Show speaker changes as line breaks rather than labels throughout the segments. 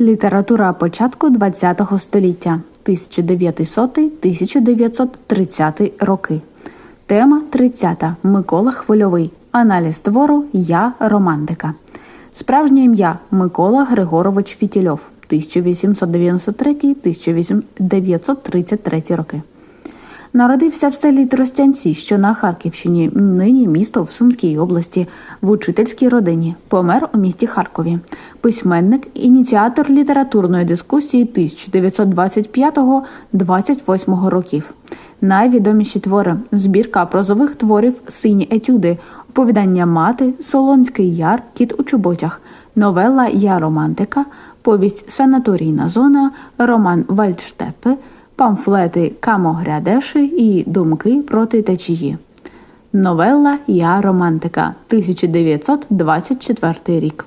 Література початку ХХ століття 1900-1930 роки. Тема 30. Микола Хвильовий. Аналіз твору Я романтика. Справжнє ім'я Микола Григорович Фітільов 1893-1933 роки. Народився в селі Тростянці, що на Харківщині, нині місто в Сумській області, в учительській родині. Помер у місті Харкові. Письменник, ініціатор літературної дискусії 1925-28 років. Найвідоміші твори. Збірка прозових творів Сині етюди, оповідання мати, Солонський яр, Кіт у чоботях, новела Я романтика, повість Санаторійна зона, роман Вальдштепи, памфлети Камогрядеші і Думки проти течії. Новела Я романтика 1924 рік.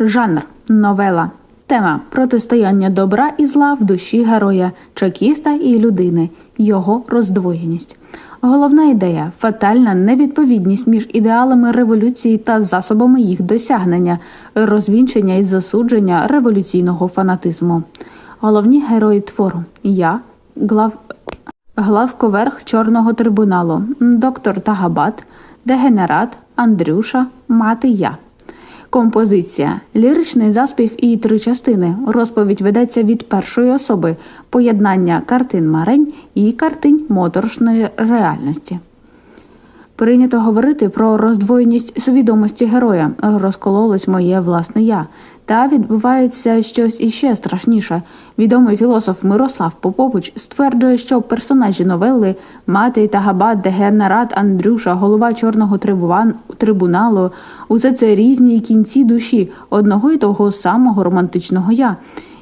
Жанр новела. Тема протистояння добра і зла в душі героя, чекіста і людини, його роздвоєність. Головна ідея фатальна невідповідність між ідеалами революції та засобами їх досягнення, розвінчення і засудження революційного фанатизму. Головні герої твору я, глав, главковерх Чорного трибуналу, доктор Тагабат, дегенерат, Андрюша, мати я. Композиція, ліричний заспів і три частини. Розповідь ведеться від першої особи, поєднання картин марень і картин моторошної реальності. Прийнято говорити про роздвоєність свідомості героя, розкололось моє власне я. Та відбувається щось іще страшніше. Відомий філософ Мирослав Попович стверджує, що персонажі новели Мати Тагабат, Дегенерат, Андрюша, голова чорного трибуналу усе це різні кінці душі одного і того самого романтичного я.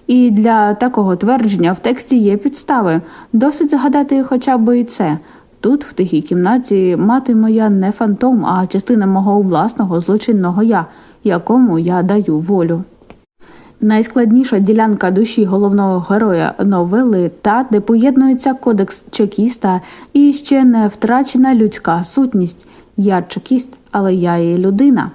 І для такого твердження в тексті є підстави. Досить згадати хоча б і це. Тут, в тихій кімнаті, мати моя не фантом, а частина мого власного злочинного я, якому я даю волю. Найскладніша ділянка душі головного героя новели та, де поєднується кодекс чекіста і ще не втрачена людська сутність. Я чекіст, але я і людина.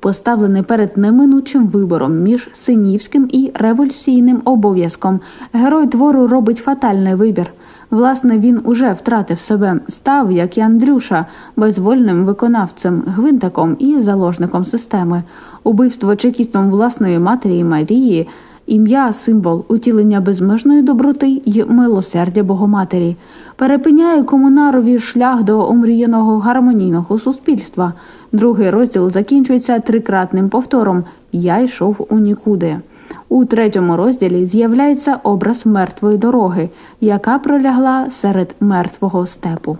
Поставлений перед неминучим вибором між синівським і революційним обов'язком, герой твору робить фатальний вибір. Власне, він уже втратив себе, став, як і Андрюша, безвольним виконавцем, гвинтаком і заложником системи. Убивство чекістом власної матері Марії, ім'я, символ утілення безмежної доброти й милосердя Богоматері, перепиняє комунарові шлях до омріяного гармонійного суспільства. Другий розділ закінчується трикратним повтором Я йшов у нікуди. У третьому розділі з'являється образ мертвої дороги, яка пролягла серед мертвого степу.